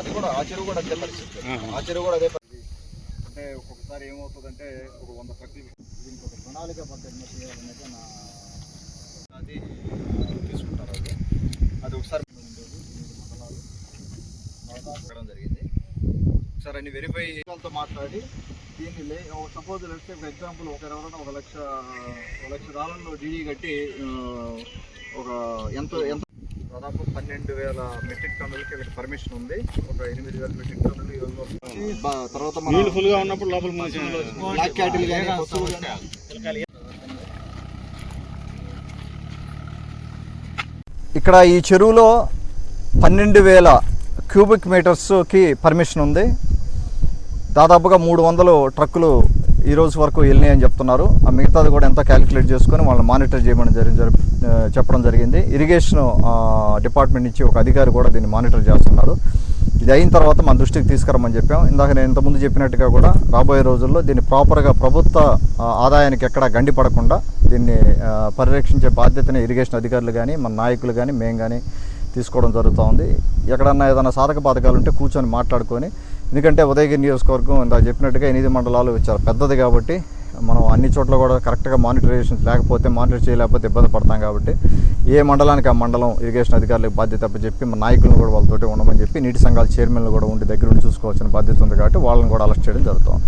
అది కూడా ఆ చెరువు కూడా అంతే పరిస్థితి. ఆ చెరువు కూడా అదే పరిస్థితి. అంటే ఒక్కొక్కసారి ఏమవుతుందంటే ఒక వంద ట్రక్కులు దీనికి ఒక ప్రణాళిక పద్ధతి చేయాలనేది నా అది తీసుకుంటారు అది అది ఒకసారి మండలాలు జరిగింది. ఒకసారి అన్ని వెరిఫై వాళ్ళతో మాట్లాడి దీన్ని లే సపోజ్ లెట్స్ ఫర్ ఎగ్జాంపుల్ ఒక ఎవరైనా ఒక లక్ష ఒక లక్ష డాలర్లు డీడీ కట్టి ఒక ఎంత ఎంత దాదాపు పన్నెండు వేల మెట్రిక్ టన్నులకి వీళ్ళకి పర్మిషన్ ఉంది. ఒక ఎనిమిది వేల మెట్రిక్ టన్నులు ఈ రోజు వస్తుంది. బా- తర్వాత మన నీళ్ళు ఫుల్గా ఉన్నప్పుడు లోపల మూసి బ్లాక్ క్యాటిల్ కానీ పశువులు కానీ ఇక్కడ ఈ చెరువులో పన్నెండు వేల క్యూబిక్ మీటర్స్కి పర్మిషన్ ఉంది. దాదాపుగా మూడు వందలు ట్రక్కులు ఈ రోజు వరకు వెళ్ళినాయి అని చెప్తున్నారు. ఆ మిగతాది కూడా ఎంత క్యాలిక్యులేట్ చేసుకొని వాళ్ళని మానిటర్ చేయమని జరిగి జరి- చెప్పడం జరిగింది. ఇరిగేషన్ డిపార్ట్మెంట్ నుంచి ఒక అధికారి కూడా దీన్ని మానిటర్ చేస్తున్నారు. ఇది అయిన తర్వాత మన దృష్టికి తీసుకురమ్మని చెప్పాం. ఇందాక నేను ఇంతకుముందు చెప్పినట్టుగా కూడా రాబోయే రోజుల్లో దీన్ని ప్రాపర్గా ప్రభుత్వ ఆదాయానికి ఎక్కడా గండి పడకుండా దీన్ని పరిరక్షించే బాధ్యతని ఇరిగేషన్ అధికారులు కానీ మన నాయకులు కానీ మేము కానీ తీసుకోవడం జరుగుతూ ఉంది. ఎక్కడన్నా ఏదైనా సాధక బాధకాలు ఉంటే కూర్చొని మాట్లాడుకొని ఎందుకంటే ఉదయగిరి నియోజకవర్గం ఇందాక చెప్పినట్టుగా ఎనిమిది మండలాలు చాలా పెద్దది కాబట్టి మనం అన్ని చోట్ల కూడా కరెక్ట్గా మానిటరేషన్ లేకపోతే మానిటర్ చేయలేకపోతే ఇబ్బంది పడతాం కాబట్టి ఏ మండలానికి ఆ మండలం ఇరిగేషన్ అధికారులకు బాధ్యత చెప్పి మన నాయకులను కూడా వాళ్ళతోటి ఉండమని చెప్పి నీటి సంఘాల చైర్మన్లు కూడా ఉండి దగ్గర ఉండి చూసుకోవాల్సిన బాధ్యత ఉంది కాబట్టి వాళ్ళని కూడా అలర్ట్ చేయడం జరుగుతుంది.